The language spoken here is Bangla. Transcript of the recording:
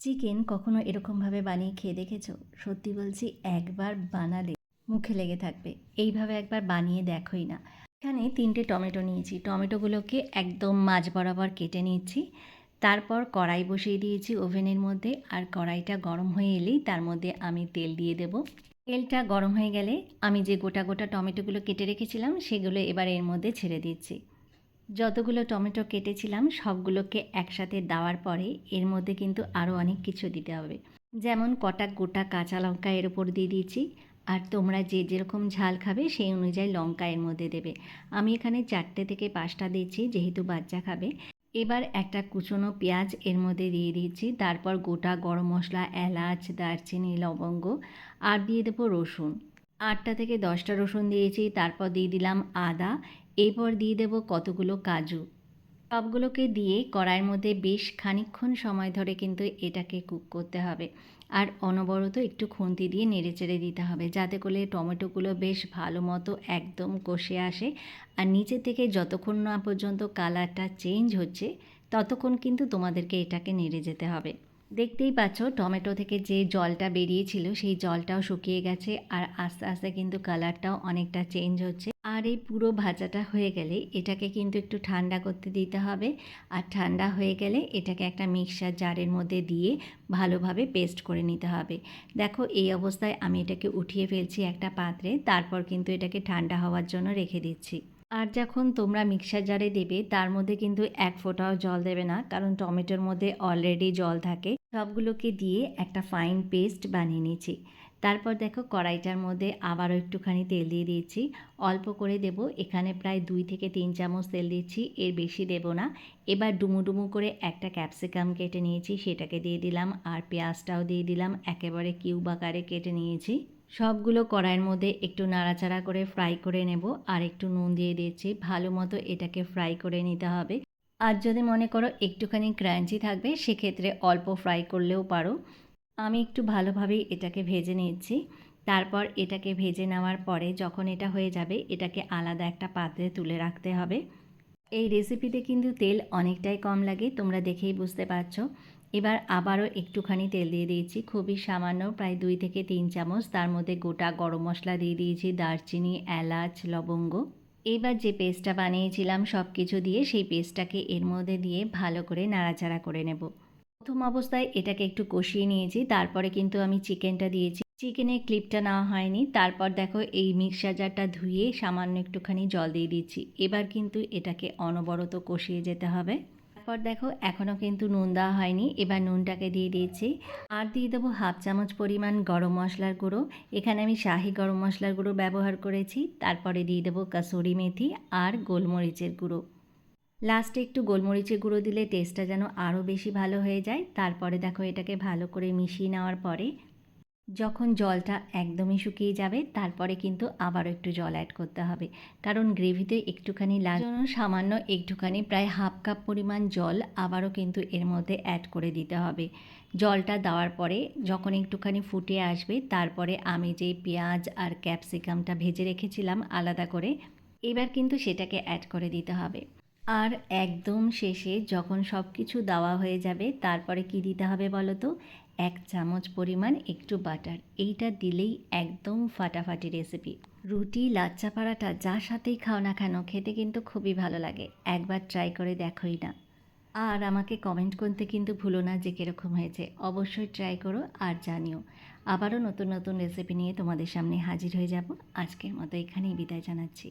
চিকেন কখনো এরকমভাবে বানিয়ে খেয়ে দেখেছ? সত্যি বলছি, একবার বানালে মুখে লেগে থাকবে। এইভাবে একবার বানিয়ে দেখোই না। এখানে তিনটে টমেটো নিয়েছি। টমেটোগুলোকে একদম মাঝ বরাবর কেটে নিচ্ছি। তারপর কড়াই বসিয়ে দিয়েছি ওভেনের মধ্যে। আর কড়াইটা গরম হয়ে এলেই তার মধ্যে আমি তেল দিয়ে দেব। তেলটা গরম হয়ে গেলে আমি যে গোটা গোটা টমেটোগুলো কেটে রেখেছিলাম, সেগুলো এবার এর মধ্যে ছেড়ে দিচ্ছি। যতগুলো টমেটো কেটেছিলাম, সবগুলোকে একসাথে দেওয়ার পরে এর মধ্যে কিন্তু আরও অনেক কিছু দিতে হবে। যেমন কটা গোটা কাঁচা লঙ্কা এর উপর দিয়ে দিয়েছি, আর তোমরা যে যেরকম ঝাল খাবে সেই অনুযায়ী লঙ্কা এর মধ্যে দেবে। আমি এখানে চারটে থেকে পাঁচটা দিয়েছি, যেহেতু বাচ্চা খাবে। এবার একটা কুচনো পেঁয়াজ এর মধ্যে দিয়ে দিয়েছি, তারপর গোটা গরম মশলা, এলাচ, দারচিনি, লবঙ্গ, আর দিয়ে দেবো রসুন। আটটা থেকে দশটা রসুন দিয়েছি, তারপর দিয়ে দিলাম আদা এরপর দিয়ে দেবো কতগুলো কাজু। সবগুলোকে দিয়ে কড়াইয়ের মধ্যে বেশ খানিকক্ষণ সময় ধরে কিন্তু এটাকে কুক করতে হবে। আর অনবরত একটু খুন্তি দিয়ে নেড়ে চেড়ে দিতে হবে যাতে করে টমেটোগুলো বেশ ভালো মতো একদম কষে আসে। আর নিচে থেকে যতক্ষণ না পর্যন্ত কালারটা চেঞ্জ হচ্ছে, ততক্ষণ কিন্তু তোমাদেরকে এটাকে নেড়ে যেতে হবে। দেখতেই পাচ্ছ, টমেটো থেকে যে জলটা বেরিয়েছিল, সেই জলটাও শুকিয়ে গেছে আর আস্তে আস্তে কিন্তু কালারটাও অনেকটা চেঞ্জ হচ্ছে। আর এই পুরো ভাজাটা হয়ে গেলে এটাকে কিন্তু একটু ঠান্ডা করতে দিতে হবে। আর ঠান্ডা হয়ে গেলে এটাকে একটা মিক্সার জারের মধ্যে দিয়ে ভালোভাবে পেস্ট করে নিতে হবে। দেখো, এই অবস্থায় আমি এটাকে উঠিয়ে ফেলছি একটা পাত্রে, তারপর কিন্তু এটাকে ঠান্ডা হওয়ার জন্য রেখে দিচ্ছি। আর যখন তোমরা মিক্সার জারে দেবে, তার মধ্যে কিন্তু এক ফোঁটাও জল দেবে না, কারণ টমেটোর মধ্যে অলরেডি জল থাকে। সবগুলোকে দিয়ে একটা ফাইন পেস্ট বানিয়ে নিয়েছি। তারপর দেখো কড়াইটার মধ্যে আবারও একটুখানি তেল দিয়ে দিয়েছি। অল্প করে দেব, এখানে প্রায় দুই থেকে তিন চামচ তেল দিচ্ছি এর বেশি দেব না। এবার ডুমু ডুমু করে একটা ক্যাপসিকাম কেটে নিয়েছি, সেটাকে দিয়ে দিলাম, আর পেঁয়াজটাও দিয়ে দিলাম, একেবারে কিউব আকারে কেটে নিয়েছি। সবগুলো কড়াইয়ের মধ্যে একটু নাড়াচাড়া করে ফ্রাই করে নেব আর একটু নুন দিয়ে দিয়েছি। ভালো মতো এটাকে ফ্রাই করে নিতে হবে। আর যদি মনে করো একটুখানি ক্রাঞ্চি থাকবে, সেক্ষেত্রে অল্প ফ্রাই করলেও পারো। আমি একটু ভালোভাবেই এটাকে ভেজে নিচ্ছি। তারপর এটাকে ভেজে নেওয়ার পরে যখন এটা হয়ে যাবে, এটাকে আলাদা একটা পাত্রে তুলে রাখতে হবে। এই রেসিপিতে কিন্তু তেল অনেকটাই কম লাগে, তোমরা দেখেই বুঝতে পারছ। এবার আবারও একটুখানি তেল দিয়ে দিয়েছি, খুবই সামান্য, প্রায় দুই থেকে তিন চামচ। তার মধ্যে গোটা গরম মশলা দিয়ে দিয়েছি, দারচিনি, এলাচ, লবঙ্গ। এবার যে পেস্টটা বানিয়েছিলাম সব কিছু দিয়ে, সেই পেস্টটাকে এর মধ্যে দিয়ে ভালো করে নাড়াচাড়া করে নেব। প্রথম অবস্থায় এটাকে একটু কষিয়ে নিয়েছি, তারপরে কিন্তু আমি চিকেনটা দিয়েছি। চিকেনের ক্লিপটা নেওয়া হয়নি। তারপর দেখো এই মিক্সার জারটা ধুয়ে সামান্য একটুখানি জল দিয়ে দিচ্ছি। এবার কিন্তু এটাকে অনবরত কষিয়ে যেতে হবে। তারপর দেখো এখনও কিন্তু নুন দেওয়া হয়নি। এবার নুনটাকে দিয়ে দিয়েছি আর দিয়ে দেবো হাফ চামচ পরিমাণ গরম মশলার গুঁড়ো। এখানে আমি শাহি গরম মশলার গুঁড়ো ব্যবহার করেছি। তারপরে দিয়ে দেবো কাসুরি মেথি আর গোলমরিচের গুঁড়ো। লাস্টে একটু গোলমরিচের গুঁড়ো দিলে টেস্টটা যেন আরও বেশি ভালো হয়ে যায়। তারপরে দেখো এটাকে ভালো করে মিশিয়ে নেওয়ার পরে যখন জলটা একদমই শুকিয়ে যাবে, তারপরে কিন্তু আবারও একটু জল অ্যাড করতে হবে। কারণ গ্রেভিতে একটুখানি জন্য সামান্য একটুখানি প্রায় হাফ কাপ পরিমাণ জল আবারও কিন্তু এর মধ্যে অ্যাড করে দিতে হবে। জলটা দেওয়ার পরে যখন একটুখানি ফুটে আসবে, তারপরে আমি যে পেঁয়াজ আর ক্যাপসিকামটা ভেজে রেখেছিলাম আলাদা করে, এবার কিন্তু সেটাকে অ্যাড করে দিতে হবে। আর একদম শেষে যখন সব কিছু দেওয়া হয়ে যাবে, তারপরে কি দিতে হবে বলো তো? এক চামচ পরিমাণ একটু বাটার। এইটা দিলেই একদম ফাটাফাটি রেসিপি রুটি, লাচ্চা পাড়াটা যার সাথেই খাও না কেন, খেতে কিন্তু খুবই ভালো লাগে। একবার ট্রাই করে দেখোই না। আর আমাকে কমেন্ট করতে কিন্তু ভুলো না যে কীরকম হয়েছে। অবশ্যই ট্রাই করো আর জানিও। আবারও নতুন নতুন রেসিপি নিয়ে তোমাদের সামনে হাজির হয়ে যাব। আজকের মতো এখানেই বিদায় জানাচ্ছি।